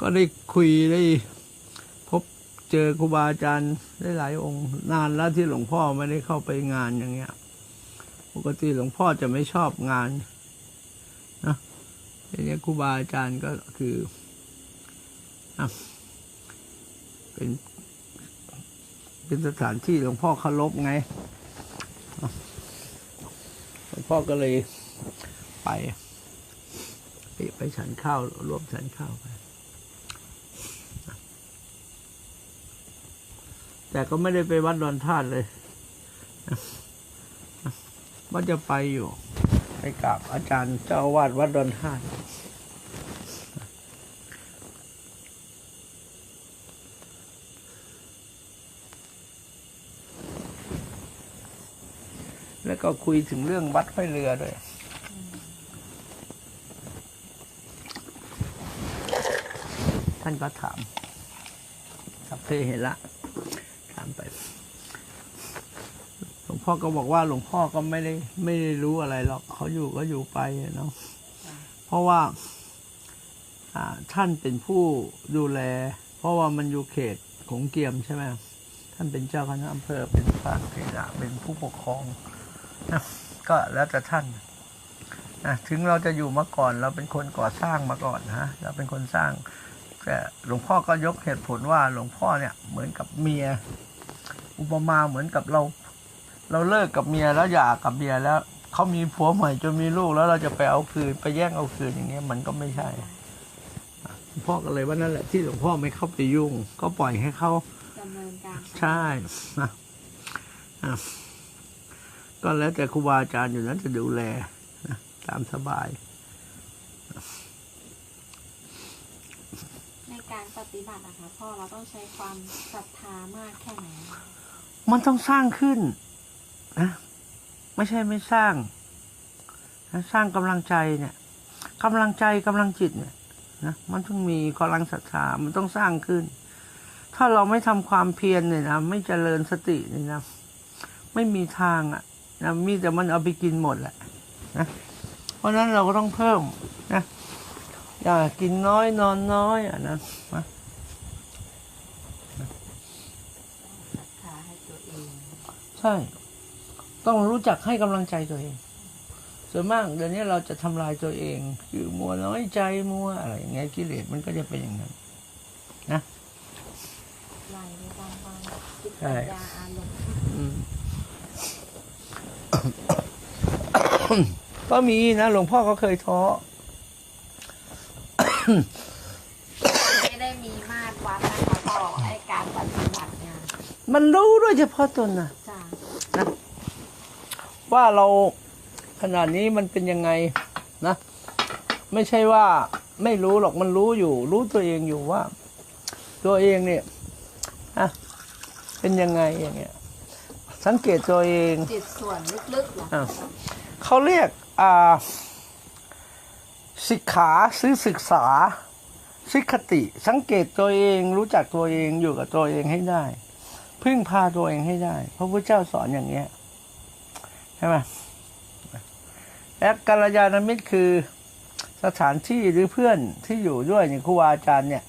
ก็ได้คุยได้พบเจอครูบาอาจารย์ได้หลายองค์นานแล้วที่หลวงพ่อไม่ได้เข้าไปงานอย่างเงี้ย ปกติหลวงพ่อจะไม่ชอบงานนะทีนี้ครูบาอาจารย์ก็คืออเป็น เป็นสถานที่หลวงพ่อเคารพไงหลวงพ่อก็เลยไป ไปไปฉันข้าวรวมฉันข้าวไป แต่ก็ไม่ได้ไปวัดดอนธาตุเลยว่าจะไปอยู่ ไปกราบอาจารย์เจ้าวาดวัดดอนธาตุแล้วก็คุยถึงเรื่องวัดห้อยเรือด้วยท่านก็ถามสัพเพเหระามไป หลวงพ่อก็บอกว่าหลวงพ่อก็ไม่ได้ไม่ได้รู้อะไรหรอกเขาอยู่ก็อยู่ไปเนาะเพราะว่าท่านเป็นผู้ดูแล เพราะว่ามันอยู่เขตของเกียมใช่ไหมท่านเป็นเจ้าคณะอำเภอเป็นพระเถระเป็นผู้ปกครองนะก็แล้วแต่ท่านนะถึงเราจะอยู่มาก่อน เราเป็นคนก่อสร้างมาก่อนนะเราเป็นคนสร้างแต่หลวงพ่อก็ยกเหตุผลว่าหลวงพ่อเนี่ยเหมือนกับเมีย อุปมาเหมือนกับเรา เราเลิกกับเมียแล้วหย่ากับเมียแล้วเขามีผัวใหม่จนมีลูกแล้วเราจะไปเอาคืนไปแย่งเอาคืนอย่างเงี้ยมันก็ไม่ใช่หลวงพ่อก็เลยว่านั่นแหละที่หลวงพ่อไม่เข้าไปยุ่ง ก็ปล่อยให้เขาดำเนินการใช่นะอะก็แล้วแต่ครูบาอาจารย์อยู่นั้นจะดูแลนะตามสบาย ในการปฏิบัตินะคะพ่อเราต้องใช้ความศรัทธามากแค่ไหนคะ มันต้องสร้างขึ้นนะไม่ใช่ไม่สร้างนะสร้างกำลังใจเนี่ยกำลังใจกำลังจิตเนี่ยนะมันต้องมีกำลังศรัทธามันต้องสร้างขึ้น ถ้าเราไม่ทำความเพียรเนี่ยนะไม่เจริญสติเนี่ยนะไม่มีทางอะนะมีแต่มันเอาไปกินหมดแหละนะเพราะฉะนั้นเราก็ต้องเพิ่มนะอย่ากินน้อยนอนน้อยอะนะนะ ศรัทธาให้ตัวเอง ใช่ ต้องรู้จักให้กำลังใจตัวเอง ส่วนมากเดี๋ยวนี้เราจะทำลายตัวเอง คือมัวน้อยใจมัวอะไรอย่างเงี้ยกิเลสมันก็จะเป็นอย่างนั้นไหลไปตามความคิดใช่ปัญญาอารมณ์อืมก็มีนะหลวงพ่อก็เคยท้อไม่ได้มีมาตรวัดนะคะพ่อไอการปฏิบัติงานมันรู้ด้วยเฉพาะตนนะจ้า ว่าเราขนาดนี้มันเป็นยังไงนะ ไม่ใช่ว่าไม่รู้หรอกมันรู้อยู่ รู้ตัวเองอยู่ว่า ตัวเองเนี่ยอะเป็นยังไงอย่างเงี้ย สังเกตตัวเองจิตส่วนลึกๆเหรออะเขาเรียกอ่าศิกขาซื้อศึกษาสิกขติ สังเกตตัวเองรู้จักตัวเองอยู่กับตัวเองให้ได้ พึ่งพาตัวเองให้ได้ พระพุทธเจ้าสอนอย่างเงี้ย ใช่ไหมและกัลยาณมิตรคือสถานที่หรือเพื่อนที่อยู่ด้วยเนี่ยครูบาอาจารย์เนี่ย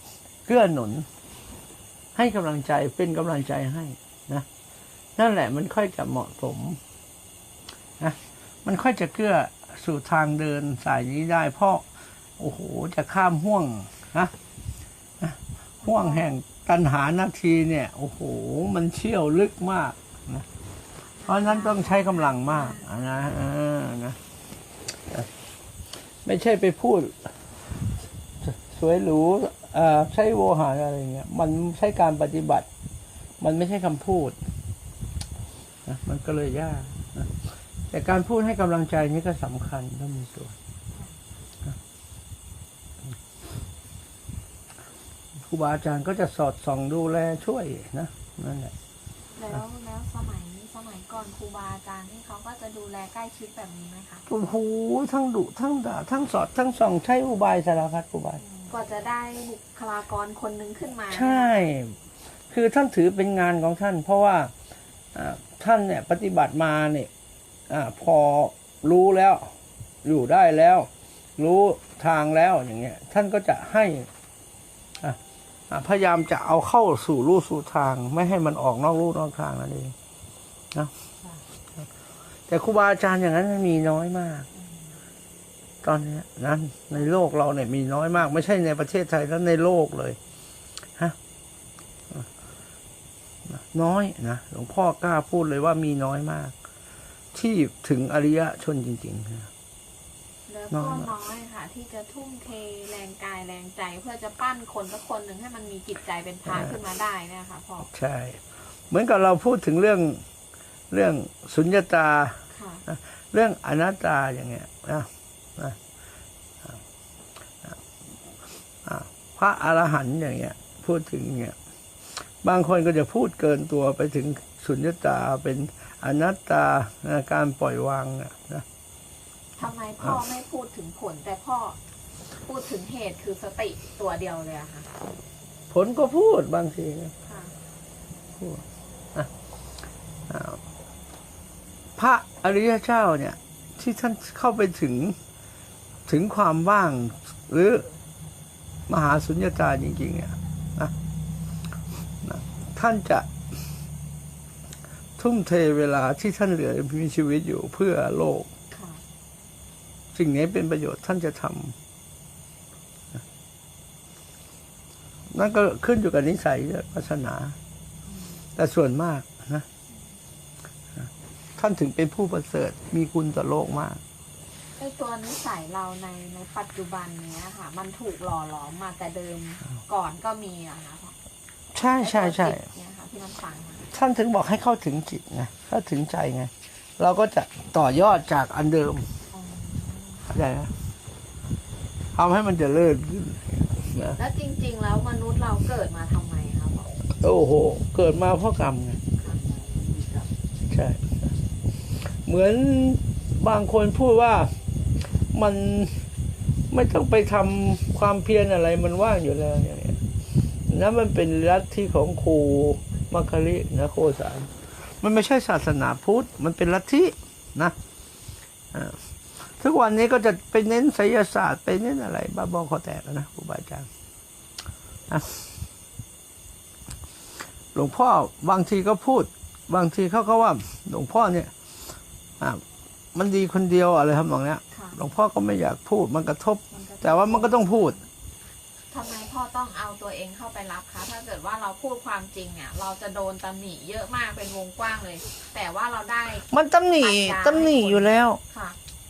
เกื้อหนุน ให้กำลังใจเป็นกำลังใจให้นะนั่นแหละมันค่อยจะเหมาะสมนะมันค่อยจะเกื้อสู่ทางเดินสายนี้ได้เพราะโอ้โหจะข้ามห่วงนะห่วงแห่งตัณหานาทีเนี่ย โอ้โห มันเชี่ยวลึกมาก เพราะนั้นต้องใช้กำลังมากนะนะไม่ใช่ไปพูด สวยหรูใช้โวหารอะไรเงี้ย มันใช้การปฏิบัติ มันไม่ใช่คำพูดนะมันก็เลยยากนะแต่การพูดให้กำลังใจนี่ก็สำคัญต้องมีส่วครูบาอาจารย์ก็จะสอดส่องดูแลช่วยนะนั่นแหละแล้วแล้วสมัย ก่อนครูบาอาจารย์ที่เขาก็จะดูแลใกล้ชิดแบบนี้ไหมคะโอ้โหทั้งดุทั้งด่าทั้งสอดทั้งส่องใช้อุบายสารพัดอุบายกว่าจะได้บุคลากรคนหนึ่งขึ้นมา ใช่ คือท่านถือเป็นงานของท่าน เพราะว่าอ่าท่านเนี่ยปฏิบัติมาเนี่ยอาพอรู้แล้ว อยู่ได้แล้ว รู้ทางแล้วอย่างเงี้ย ท่านก็จะให้อะอะพยายามจะเอาเข้าสู่รูสู่ทาง ไม่ให้มันออกนอกรูนอกทางนั่นเอง นะแต่ครูบาอาจารย์อย่างนั้นมันมีน้อยมาก ตอนเนี้ยนั้นในโลกเราเนี่ยมีน้อยมาก ไม่ใช่ในประเทศไทยแล้วในโลกเลยฮะน้อยนะหลวงพ่อกล้าพูดเลยว่ามีน้อยมาก ที่ถึงอริยชนจริงๆนะแล้วน้ก็อยน้อยค่ะ ที่จะทุ่มเทแรงกายแรงใจ เพื่อจะปั้นคนสักคนหนึ่งให้มันมีจิตใจเป็นพระขึ้นมาได้เนยคะพ่อใช่ เหมือนกับเราพูดถึงเรื่อง เรื่องสุญญตาค่ะเรื่องอนัตตาอย่างเงี้ยนะนะอะพระอรหันต์อย่างเงี้ย พูดถึงเงี้ยบางคนก็จะพูดเกินตัวไปถึงสุญญตาเป็นอนัตตานะการปล่อยวางนะนะทำไมพ่อไม่พูดถึงผลแต่พ่อพูดถึงเหตุคือสติตัวเดียวเลยอะค่ะผลก็พูดบางทีนะค่ะพูดอะอ่า พระอริยเจ้าเนี่ยที่ท่านเข้าไปถึงถึงความว่างหรือมหาสุญญตาจริงๆเนี่ยนะนะท่านจะทุ่มเทเวลาที่ท่านเหลือมีชีวิตอยู่เพื่อโลกค่ะสิ่งไหนี้เป็นประโยชน์ท่านจะทำนะนั่นก็ขึ้นอยู่กับนิสัยและศาสนา แต่ส่วนมากนะนะ ท่านถึงเป็นผู้ประเสริฐมีคุณต่อโลกมากไอตัวนิสัยเราในในปัจจุบันเนี้ยค่ะ มันถูกหล่อหลอมมาแต่เดิมก่อนก็มีอะนะคะพ่อใช่ใช่ใช่ไอ้ตัวจิตเนี่ยค่ะที่มันฝังมาท่านถึงบอกให้เข้าถึงจิตไงเข้าถึงใจไงเราก็จะต่อยอดจากอันเดิมอ๋อเข้าใจไหมทำให้มันเจริญขึ้นนะแล้วจริง ๆ แล้วมนุษย์เราเกิดมาทำไมคะพ่อโอ้โห เกิดมาเพราะกรรมไงใช่ เหมือนบางคนพูดว่ามันไม่ต้องไปทำความเพียรอะไรมันว่างอยู่แล้วอย่างเงี้ยนั่นมันเป็นลัทธิของครูมัคครินะโคสารมันไม่ใช่ศาสนาพุทธ มันเป็นลัทธินะทุกวันนี้ก็จะไปเน้นไสยศาสตร์ไปเน้นอะไร บ้าบอคอแตกนะครูบาอาจารย์หลวงพ่อบางทีก็พูด บางทีเขาก็ว่า หลวงพ่อเนี่ย มันดีคนเดียวอะไรทำนองเนี้ยค่ะหลวงพ่อก็ไม่อยากพูดมันกระทบมันก็แต่ว่ามันก็ต้องพูดทำไมพ่อต้องเอาตัวเองเข้าไปรับคะ ถ้าเกิดว่าเราพูดความจริงอะเราจะโดนตำหนิเยอะมากเป็นวงกว้างเลย แต่ว่าเราได้ มันตำหนิตำหนิอยู่แล้วค่ะ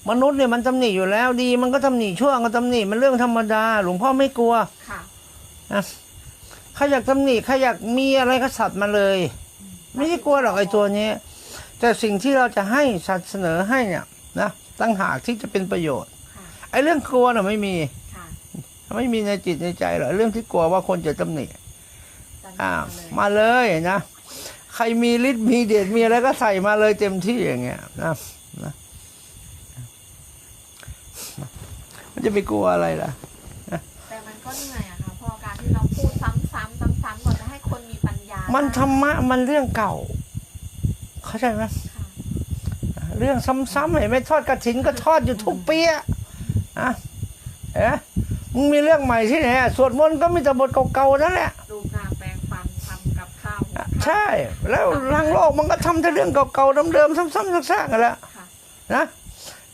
มนุษย์เนี่ยมันตำหนิอยู่แล้วดี มันก็ตำหนิชั่วก็ตำหนิมันเรื่องธรรมดา หลวงพ่อไม่กลัวค่ะนะใครอยากตำหนิใครอยากมีอะไรก็สัตว์มาเลย ไม่ได้กลัวหรอกไอ้ตัวเนี้ย แต่สิ่งที่เราจะให้สัตว์เสนอให้เนี่ยนะตั้งหากที่จะเป็นประโยชน์ค่ะไอ้เรื่องกลัวน่ะไม่มีค่ะไม่มีในจิตในใจหรอกเรื่องที่กลัวว่าคนจะตำหนิตำหนิอ่ามาเลยมาเลยนะใครมีฤทธิ์มีเดชมีอะไรก็ใส่มาเลยเต็มที่อย่างเงี้ยนะนะมันจะไปกลัวอะไรล่ะแต่มันก็เหนื่อยอะค่ะพ่อการที่เราพูดซ้ำๆซ้ำๆก่อนจะให้คนมีปัญญา มันได้ธรรมะมันเรื่องเก่า เข้าใจไหมค่ะเรื่องซ้ำๆเห็นไหมทอดกระถินก็ทอดอยู่ทุกปีอะอะเอ๊ะมึงมีเรื่องใหม่ที่ไหนอะสวดมนต์ก็มีแต่บทเก่าๆนั่นแหละดูกาแปลงฟันทำกับข้าวหุงข้าวใช่ แล้วทางโลกมันก็ทำแต่เรื่องเก่าๆเดิมๆซ้ำๆซากๆกันแหละค่ะนะ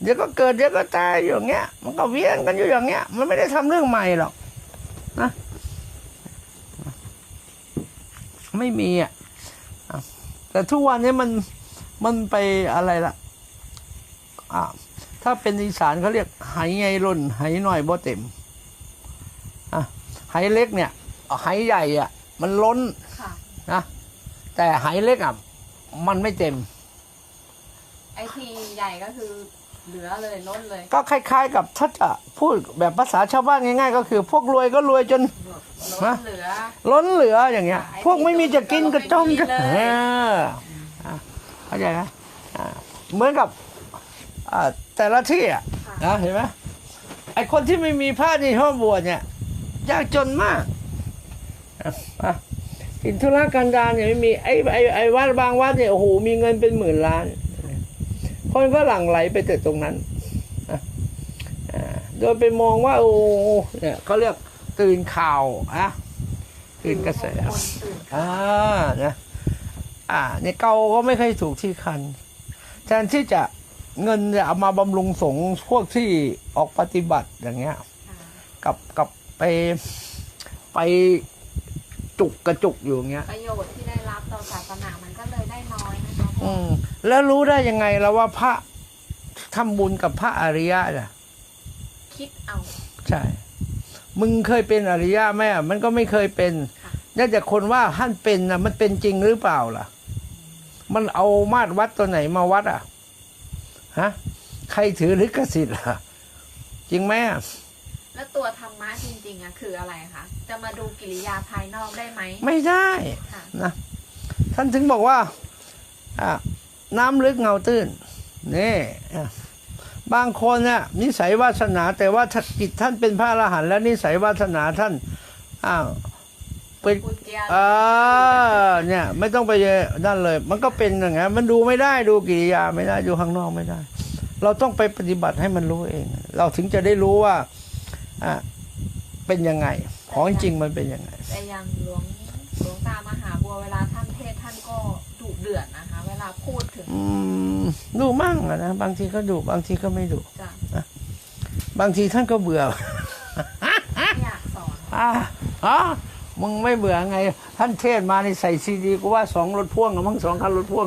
เดี๋ยวก็เกิดเดี๋ยวก็ตายอยู่อย่างเงี้ย มันก็เวียนกันอยู่อย่างเงี้ย มันไม่ได้ทำเรื่องใหม่หรอกนะไม่มีอะอะ แต่ทุกวันนี้มันมันไปอะไรล่ะอ่าถ้าเป็นอีสานเขาเรียกไหไงล่นไหหน่อยบ่เต็มอะไหเล็กเนี่ยไหใหญ่อะ มันล้นค่ะนะแต่ไหเล็กอะมันไม่เต็มไอทีใหญ่ก็คือ เหลือเลยล้นเลยก็คล้าย ๆ กับถ้าจะพูดแบบภาษาชาวบ้านง่าย ๆ ก็คือ พวกรวยก็รวยจน ล้นเหลือ ล้นเหลืออย่างเงี้ยไอ้ที่พวกไม่มีจะกินก็จมไม่มีจะเลยเอออะเข้าใจไหมอ่าเหมือนกับอ่าแต่ละที่อะค่ะนะเห็นไหมไอคนที่ไม่มีผ้าในห้องบวชเนี่ยยากจนมากอะอะกินธุระกันดารเนี่ยไม่มีไอไอไอวัดบางวัดเนี่ยโอ้โหมีเงินเป็นหมื่นล้าน คนก็หลั่งไหลไปแต่ตรงนั้นโดยไปมองว่าโอ้เนี่ยเขาเรียกตื่นข่าวอะตื่นกระแสคนตื่นอ่านะอ่าเนี่ยเกาก็ไม่เคยถูกที่คัน แทนที่จะเงินจะเอามาบำรุงสงฆ์พวกที่ออกปฏิบัติอย่างเงี้ยกับกับไปไปจุกกระจุกอยู่างเงี้ยประโยชน์ที่ได้รับต่อศาสนามัน อยนะคะพ่อือมแล้วรู้ได้ยังไงแล้วว่าพระทำบุญกับพระอริยะน่ะ คิดเอา ใช่ มึงเคยเป็นอริยะไหมอะมันก็ไม่เคยเป็นค่ะน่าจะคนว่าท่านเป็นนะมันเป็นจริงหรือเปล่าล่ะ มันเอามาตรวัดตัวไหนมาวัดอะฮะใครถือลิขสิทธิ์ล่ะ จริงไหมอะแล้วตัวธรรมะจริงๆอะคืออะไรคะจะมาดูกิริยาภายนอกได้ไหมไม่ได้ค่ะนะท่านถึงบอกว่าอะ น้ำลึกเงาตื้นนี่อะบางคนเนี่ยนิสัยวาสนาแต่ว่าถ้าจิตท่านเป็นพระอรหันต์แล้วนิสัยวาสนาท่านอ้าวเป็นคุณเกียร์อ่าเนี่ย ไม่ต้องไปนั่นเลย มันก็เป็นอย่างนั้นมันดูไม่ได้ดูกิริยาไม่ได้ดูข้างนอกไม่ได้ เราต้องไปปฏิบัติให้มันรู้เอง เราถึงจะได้รู้ว่าอะเป็นยังไง ของจริงมันเป็นยังไงแต่อย่างหลวงหลวงตามหาบัวเวลาท่านเทศน์ท่านก็ดุเดือดนะคะเว ลาพูดถึงอืมดูมั่งอะนะบางทีก็ดูบางทีก็ไม่ดูจะบางทีท่านก็เบื่อ ไม่อยากสอนอ่าอ๋อมึงไม่เบื่อไง ท่านเทศมานี่ใส่ซีดีกูว่าสองรถพ่วงกับมั้งสองคันรถพ่วง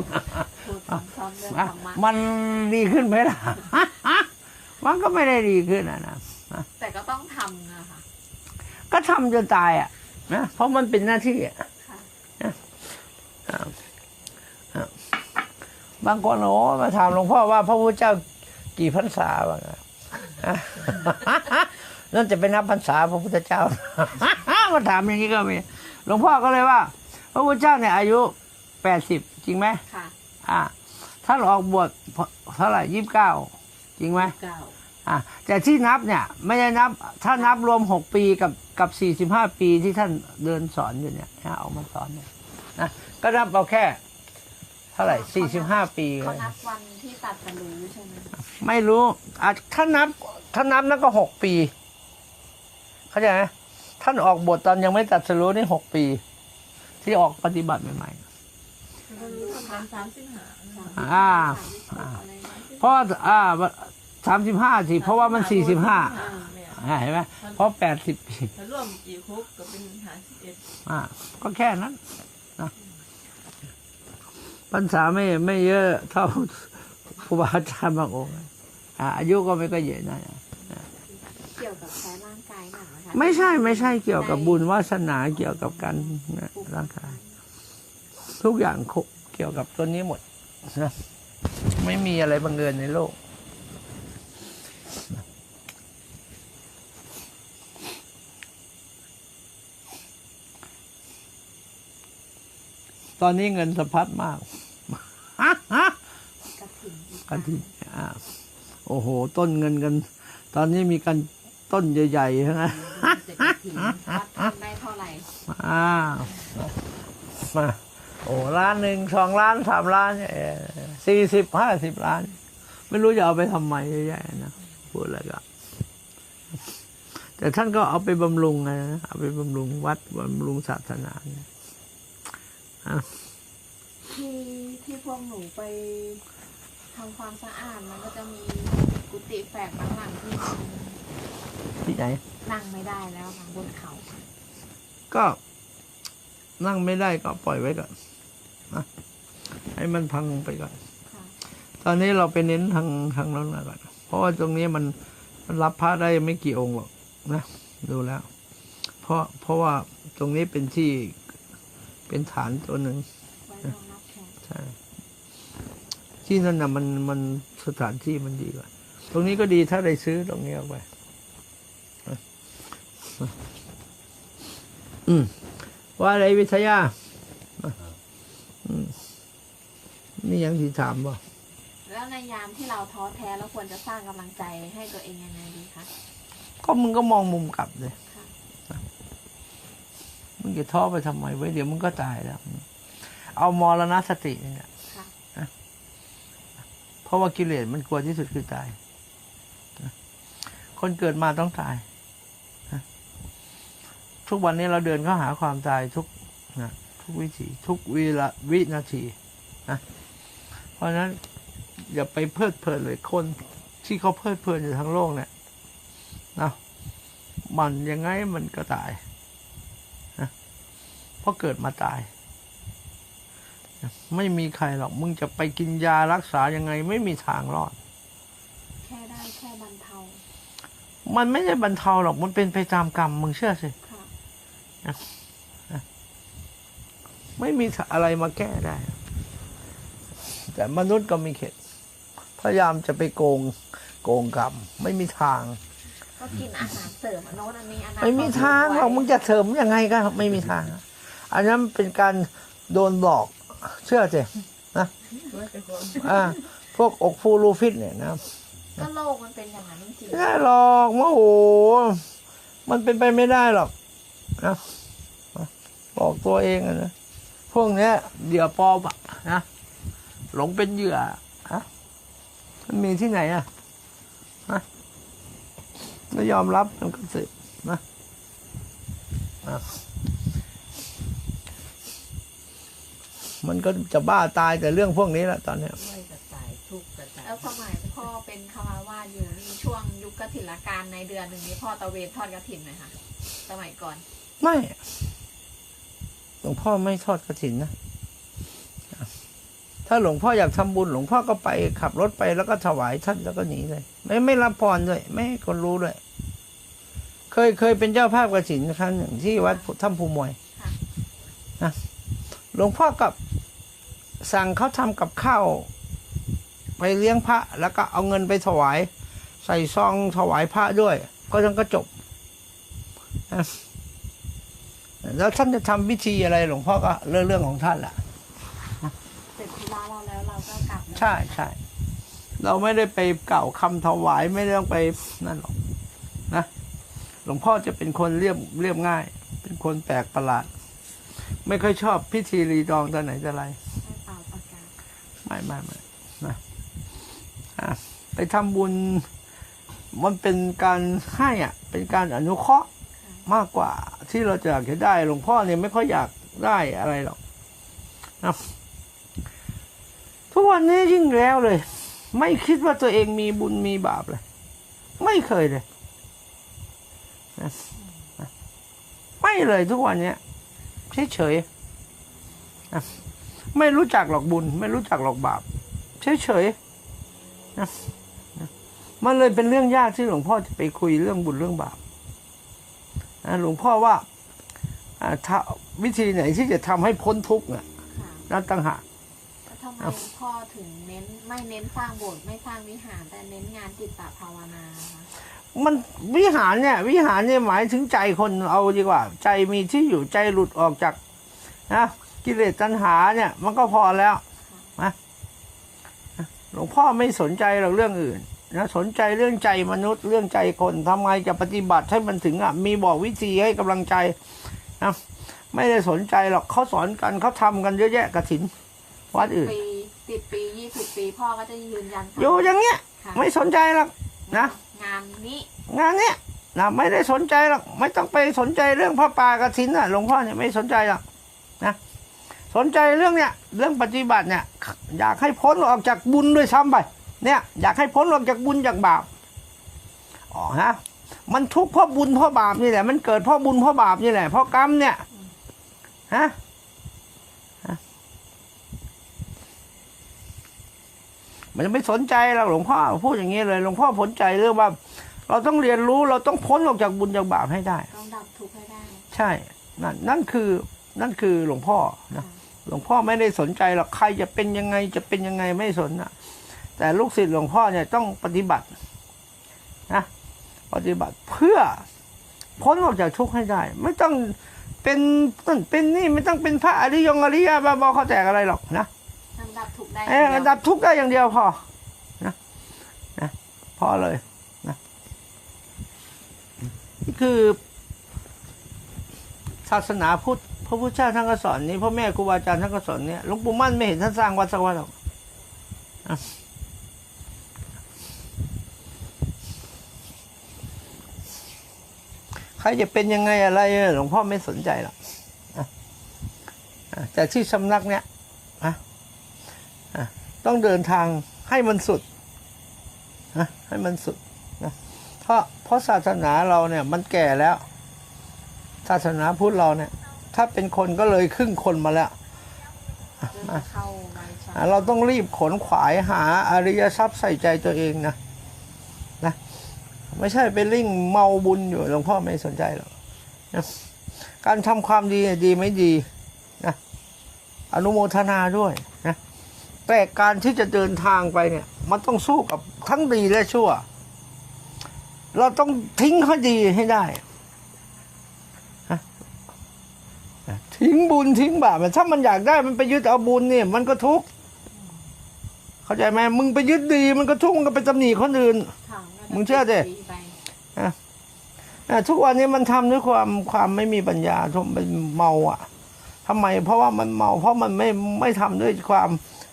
พูดซ้ำๆเรื่องอะธรรมะมันดีขึ้นไหมล่ะ มันก็ไม่ได้ดีขึ้นอะนะ แต่ก็ต้องทำนะคะ ก็ทำจนตายอะนะเพราะมันเป็นหน้าที่อะค่ะ บางคนโอ้มาถามหลวงพ่อว่าพระพุทธเจ้ากี่พรรษาบ้างอะนั่นจะเป็นนับพรรษาพระพุทธเจ้ามาถามอย่างนี้ก็มีหลวงพ่อก็เลยว่า พระพุทธเจ้าเนี่ยอายุแปดสิบจริงไหมค่ะอ่าท่านออกบวชเท่าไหร่ยี่สิบเก้าจริงไหมเก้าอ่าแต่ที่นับเนี่ยไม่ได้นับ ถ้านับรวมหกปีกับกับสี่สิบห้าปีที่ท่านเดินสอนอยู่เนี่ยนะเอามาสอนเนี่ยนะก็นับเอาแค่เท่าไหร่สี่สิบห้าปีเขานับวันที่ตัดสรู้ใช่ไหมไม่รู้อะถ้านับถ้านับนั่นก็หกปี เข้าใจไหมท่านออกบทตอนยังไม่ตัดสรู้นี่หกปี ที่ออกปฏิบัติใหม่สามสามสิบห้าๆอ่าอะไรนะเพราะอ่าสามสิบห้าสิเพราะว่ามันสี่สิบห้าเนี่ยเห็นไหมเพราะแปดสิบปีถ้ารวมอีกคุกก็เป็นหาสิบเอ็ดอ่าก็แค่นั้นนะ พรรษาไม่ไม่เยอะเท่าครูบาอาจารย์บางองค์อ่าอายุก็ไม่ก็เยอะนะเกี่ยวกับใช้ร่างกายหนักนะคะไม่ใช่ไม่ใช่เกี่ยวกับบุญวาสนาเกี่ยวกับการร่างกาย ทุกอย่างเกี่ยวกับตัวนี้หมดนะไม่มีอะไรบังเอิญในโลกตอนนี้เงินสะพัดมากกระถิ่นอี กกันที่อ่าโอ้โห ต้นเงินกัน ตอนนี้มีกันต้นใหญ่ๆทั้งนั้นวัดทำได้เท่าไหร่อ่ามาโอ้ล้านหนึ่งสองล้านสามล้านสี่สิบห้าสิบล้าน ไม่รู้จะเอาไปทำไมเยอะแยะนะพูดอะไรก็แต่ท่านก็เอาไปบำรุงไงนะเอาไปบำรุงวัดบำรุงศาสนาเนี่ยที่ที่พวกหนูไป ทำความสะอาดมันก็จะมีกุฏิแฝกบางหลังที่ที่ไหนนั่งไม่ได้แล้วค่ะบนเขาก็ นั่งไม่ได้ก็ปล่อยไว้ก่อนนะให้มันพังไปก่อน ค่ะตอนนี้เราไปเน้นทางทางนั้นมาก่อนเพราะว่าตรงนี้มันมันรับพระได้ไม่กี่องค์หรอกนะดูแล้ว เพราะเพราะว่าตรงนี้เป็นที่เป็นฐานตัวหนึ่งไว้รองรับแขก ใช่ ที่นั่นนะมันมันสถานที่มันดีกว่า ตรงนี้ก็ดีถ้าได้ซื้อตรงนี้ออกไปอืมว่าอะไรวิทยาอืมนี่ยังที่ถามบ่แล้วในยามที่เราท้อแท้เราควรจะสร้างกำลังใจให้ตัวเองยังไงดีคะก็มึงก็มองมุมกลับเลยค่ะมึงจะท้อไปทำไมไว้เดี๋ยวมึงก็ตายแล้ว เอามรณสตินี่แหละค่ะเพ ราะว่ากิเลสมันกลัวที่สุดคือตาย คนเกิดมาต้องตาย ทุกวันนี้เราเดินเข้าหาความตายทุกนะทุกวิถีทุกวิละวินาทีนะเพราะฉะนั้นอย่าไปเพลิดเพลินเลยคนที่เขาเพลิดเพลินอยู่ทั้งโลกเนี่ยนะมันยังไงมันก็ตายนะเพราะเกิดมาตาย ไม่มีใครหรอก มึงจะไปกินยารักษายังไง ไม่มีทางรอด แค่ได้แค่บรรเทา มันไม่ได้บรรเทาหรอก มันเป็นไปตามกรรม มึงเชื่อสิค่ะไม่มีอะไรมาแก้ได้ แต่มนุษย์ก็มีเข็ด พยายามจะไปโกง โกงกรรม ไม่มีทาง ก็กินอาหารเสริมอันโน้นอันนี้อันนั้นไม่มีทางหรอก มึงจะเสริมยังไงก็ไม่มีทาง อันนั้นเป็นการโดนหลอก เชื่อสิว่าจะก่อนอ่าพวกอกฟูรูฟิตเนี่ยนะก็โลกมันเป็นอย่างนั้นจริงไม่ได้หรอกโอ้โห มันเป็นไปไม่ได้หรอกนะบอกตัวเองอะนะพวกเนี้ยเหยื่อปลอมอะนะหลงเป็นเหยื่อฮะมันมีที่ไหนอะฮะไม่ยอมรับมันก็เสร็จนะอะ มันก็จะบ้าตายแต่เรื่องพวกนี้แหละตอนเนี้ยไม่กระจายทุกข์กระจายแล้วสมัยพ่อเป็นคารวาสอยู่นี่ช่วงยุคกฐินการในเดือนหนึ่งนี้พ่อตะเวนทอดกระถินไหมคะสมัยก่อน ไม่หลวงพ่อไม่ทอดกระถินนะถ้าหลวงพ่ออยากทำบุญหลวงพ่อก็ไปขับรถไปแล้วก็ถวายท่านแล้วก็หนีเลย ไม่ไม่รับพรด้วย ไม่ให้คนรู้ด้วย เคยเคยเป็นเจ้าภาพกระถินครั้งหนึ่งที่วัดถ้ำภูมวยค่ะนะ หลวงพ่อกับสั่งเขาทำกับข้าวไปเลี้ยงพระ แล้วก็เอาเงินไปถวาย ใส่ซองถวายพระด้วย ก็ทั้งก็จบนะแล้วท่านจะทำพิธีอะไร หลวงพ่อก็เรื่องเรื่องของท่านแหละเสร็จธุระเราแล้วเราก็กลับใช่ใช่เราไม่ได้ไปเกล่าวคำถวายไม่ได้ต้องไปนั่นหรอกนะ หลวงพ่อจะเป็นคนเรียบเรียบง่าย เป็นคนแปลกประหลาด ไม่ค่อยชอบพิธีรีดองตอนไหนแต่ไรไม่เป่าประกาศไม่ไม่ไม่นะไปทำบุญ มันเป็นการให้อะ เป็นการอนุเคราะห์มากกว่า ที่เราจะอยากจะได้หลวงพ่อเนี่ยไม่ค่อยอยากได้อะไรหรอกนะทุกวันนี้ยิ่งแล้วเลย ไม่คิดว่าตัวเองมีบุญมีบาปเลย ไม่เคยเลยนะไม่เลยทุกวันเนี้ย เฉยๆนะไม่รู้จักหรอกบุญ ไม่รู้จักหรอกบาป เฉยๆนะนะมันเลยเป็นเรื่องยากที่หลวงพ่อจะไปคุยเรื่องบุญเรื่องบาปนะหลวงพ่อว่าอ่าถ้าวิธีไหนที่จะทำให้พ้นทุกข์น่ะค่ะนั่นต่างหากแล้วทำไมพ่อถึงเน้นไม่เน้นสร้างโบสถ์ไม่สร้างวิหารแต่เน้นงานจิตตภาวนาคะ มันวิหารเนี่ย วิหารเนี่ยหมายถึงใจคนเอาดีกว่า ใจมีที่อยู่ใจหลุดออกจากนะกิเลสตัณหาเนี่ย มันก็พอแล้วนะหลวงพ่อไม่สนใจหรอกเรื่องอื่นนะสนใจเรื่องใจมนุษย์เรื่องใจคนทำไงจะปฏิบัติให้มันถึงอะมีบอกวิธีให้กำลังใจนะไม่ได้สนใจหรอกเขาสอนกันเขาทำกันเยอะแยะกระถินวัดอื่นปีสิบปียี่สิบปีพ่อก็จะยืนยันอยู่อย่างเงี้ยค่ะไม่สนใจหรอก นะ งานนี้ งานเนี้ยนะไม่ได้สนใจหรอกไม่ต้องไปสนใจเรื่องพระป่ากฐินน่ะหลวงพ่อเนี่ยไม่สนใจหรอกนะสนใจเรื่องเนี้ยเรื่องปฏิบัติเนี่ยอยากให้พ้นออกจากบุญด้วยซ้ำไป เนี่ย อยากให้พ้นออกจากบุญจากบาปอ๋อฮะมันทุกข์เพราะบุญเพราะบาปนี่แหละมันเกิดเพราะบุญเพราะบาปนี่แหละเพราะกรรมเนี่ยฮะฮะ มันไม่สนใจหรอกหลวงพ่อพูดอย่างนี้เลย หลวงพ่อสนใจเรื่องว่า เราต้องเรียนรู้เราต้องพ้นออกจากบุญจากบาปให้ได้ ต้องดับทุกข์ให้ได้ ใช่นั่นนั่นคือนั่นคือหลวงพ่อนะหลวงพ่อไม่ได้สนใจหรอกใครจะเป็นยังไงจะเป็นยังไงไม่สนนะแต่ลูกศิษย์หลวงพ่อเนี่ยต้องปฏิบัตินะปฏิบัติเพื่อพ้นออกจากทุกข์ให้ได้ ไม่ต้องเป็นนั่นเป็นนี่ไม่ต้องเป็นพระอริยงอริยะบ้าบอเขาแตกอะไรหรอกนะต้อง ดับทุกข์ได้เออดับทุกข์ได้อย่างเดียวพอนะนะพอเลยนะนี่คือ ศาสนาพุทธพระพุทธเจ้าท่านก็สอนนี้พ่อแม่ครูบาอาจารย์ท่านก็สอนเนี่ยหลวงปู่มั่นไม่เห็นท่านสร้างวัดสักวัดหรอกอะใครจะเป็นยังไงอะไรหลวงพ่อไม่สนใจหรอกอะอะแต่ที่สำนักเนี้ยอะอะ ต้องเดินทางให้มันสุดนะให้มันสุดนะเพราะเพราะศาสนาเราเนี่ยมันแก่แล้ว ศาสนาพุทธเราเนี่ย ถ้าเป็นคนก็เลยครึ่งคนมาแล้วเริ่มจะเข้าไว้ใช่อะเราต้องรีบขนขวายหาอริยทรัพย์ใส่ใจตัวเองนะนะไม่ใช่ไปลิ่งเมาบุญอยู่หลวงพ่อไม่สนใจหรอกนะการทำความดีเนี่ยดีไม่ดีนะอนุโมทนาด้วยนะ แต่การที่จะเดินทางไปเนี่ย มันต้องสู้กับทั้งดีและชั่ว เราต้องทิ้งข้อดีให้ได้นะนะทิ้งบุญทิ้งบาปถ้ามันอยากได้มันไปยึดเอาบุญเนี่ยมันก็ทุกข์เข้าใจไหมมึงไปยึดดี มันก็ทุกข์มึงก็ไปตำหนิคนอื่นค่ะมึงเชื่อดิไปอะทุกวันนี้มันทำด้วยความความไม่มีปัญญาทมเป็นเมาอะทำไม เพราะว่ามันเมา เพราะมันไม่ไม่ทำด้วยความ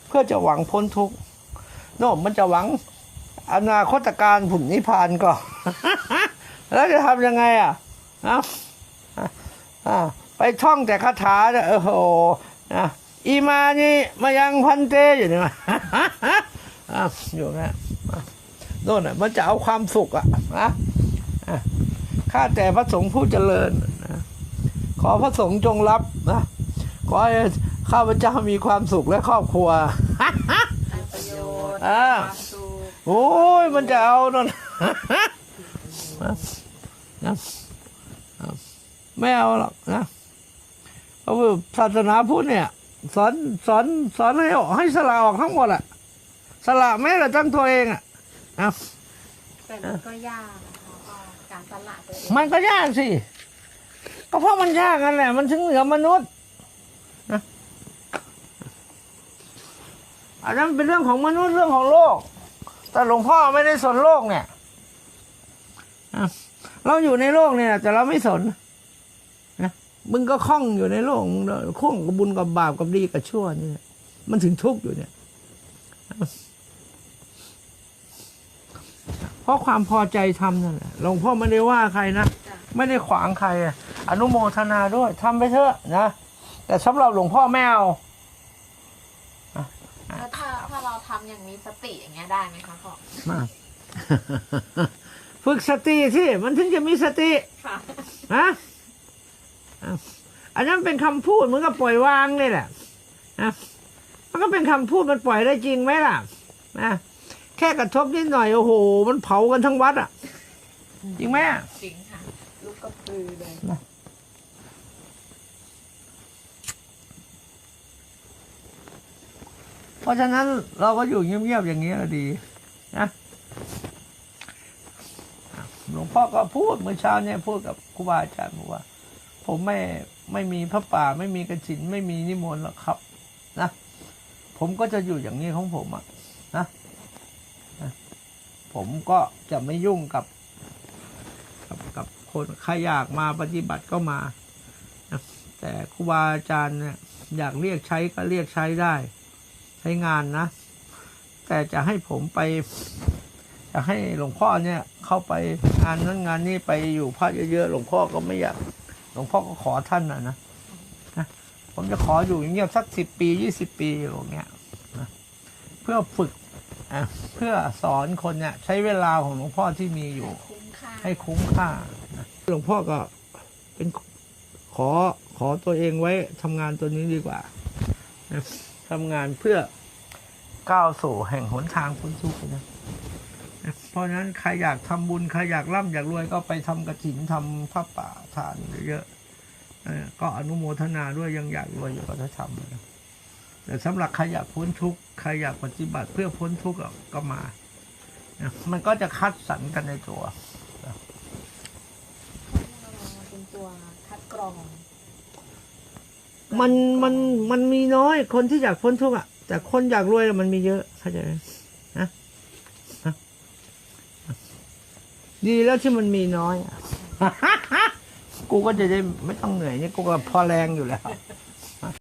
เพื่อจะหวังพ้นทุกข์โน่นมันจะหวังอนาคตการผุนนิพพานก่อนแล้วจะทำยังไงอะนะอะอะไปท่องแต่คาถาเนี่ยโอ้โหนะอีมานี่มายังพันเตอยู่เนี่ยอะอยู่นะอะโน่นน่ะมันจะเอาความสุขอะนะข้าแต่พระสงฆ์ผู้เจริญนะขอพระสงฆ์จงรับนะ ขอให้ข้าพเจ้ามีความสุขและครอบครัวได้ประโยชน์อ่าความสุขโอ้ยมันจะเอานั่นนะนะไม่เอาหรอกนะเพราะว่าศาสนาพุทธเนี่ย สอนสอนสอนให้ออกให้สละออกทั้งหมดอะสละแม้แต่ตั้งตัวเองอะนะแต่มันก็ยากนะคะก็การสละตัวเองมันก็ยากสิก็เพราะมันยากนั่นแหละมันถึงเหนือมนุษย์นะ อันนั้นเป็นเรื่องของมนุษย์เรื่องของโลก แต่หลวงพ่อไม่ได้สนโลกเนี่ยเราอยู่ในโลกเนี่ยแต่เราไม่สนนะมึงก็คล้องอยู่ในโลกมึงคล้องกับบุญกับบาปกับดีกับชั่วนี่มันถึงทุกข์อยู่เนี่ยเพราะความพอใจทำนั่นแหละหลวงพ่อไม่ได้ว่าใครนะไม่ได้ขวางใครอนุโมทนาด้วยทำไปเถอะนะแต่สำหรับหลวงพ่อไม่เอาแล้วถ้าถ้าเราทำ อย่างมีสติอย่างเงี้ยได้ไหมคะพ่อมาฝึกสติที่มันถึงจะมีสติค่ะนะอะอันนั้นเป็นคำพูดเหมือนกับปล่อยวางนี่แหละนะมันก็เป็นคำพูดมันปล่อยได้จริงไหมล่ะนะแค่กระทบนิดหน่อยโอ้โห มันเผากันทั้งวัดอะ จริงไหมอะจริงค่ะ ลูกกระพือเลย เพราะฉะนั้นเราก็อยู่เงียบๆอย่างนี้ก็ดีนะหลวงพ่อก็พูดเมื่อเช้าเนี่ยพูดกับครูบาอาจารย์บอกว่า ผมไม่ไม่มีพระป่า ไม่มีกระถินไม่มีนิมนต์หรอกครับนะผมก็จะอยู่อย่างนี้ของผมอะนะนะผมก็จะไม่ยุ่งกับ กับกับคนใครอยากมาปฏิบัติก็มานะแต่ครูบาอาจารย์เนี่ยอยากเรียกใช้ก็เรียกใช้ได้ ใช้งานนะ แต่จะให้ผมไปจะให้หลวงพ่อเนี่ยเข้าไปงานนั้นงานนี้ไปอยู่พระเยอะๆหลวงพ่อก็ไม่อยาก หลวงพ่อก็ขอท่านนะนะนะผมจะขออยู่เงียบๆสักสิบปียี่สิบปีอย่างเงี้ยนะเพื่อฝึกอะเพื่อสอนคนเนี่ยใช้เวลาของหลวงพ่อที่มีอยู่คุ้มค่าให้คุ้มค่านะหลวงพ่อก็เป็นขอขอตัวเองไว้ทำงานตัวนี้ดีกว่านะ ทำงานเพื่อก้าวสู่แห่งหนทางพ้นทุกข์นะนะเพราะนั้นใครอยากทำบุญใครอยากร่ำอยากรวยก็ไปทำกระถินทำผ้าป่าทานเยอะๆก็อนุโมทนาด้วยยังอยากรวยอยู่ก็จะทำนะแต่สำหรับใครอยากพ้นทุกข์ใครอยากปฏิบัติเพื่อพ้นทุกข์ก็มา มันก็จะคัดสรรกันในตัวเป็นตัวคัดกรอง มันมันมันมีน้อยคนที่อยากพ้นทุกข์อะ แต่คนอยากรวยมันมีเยอะเข้าใจไหมนะนะดีแล้วที่มันมีน้อยอะกูก็จะได้ไม่ต้องเหนื่อยเนี่ยกูก็พอแรงอยู่แล้ว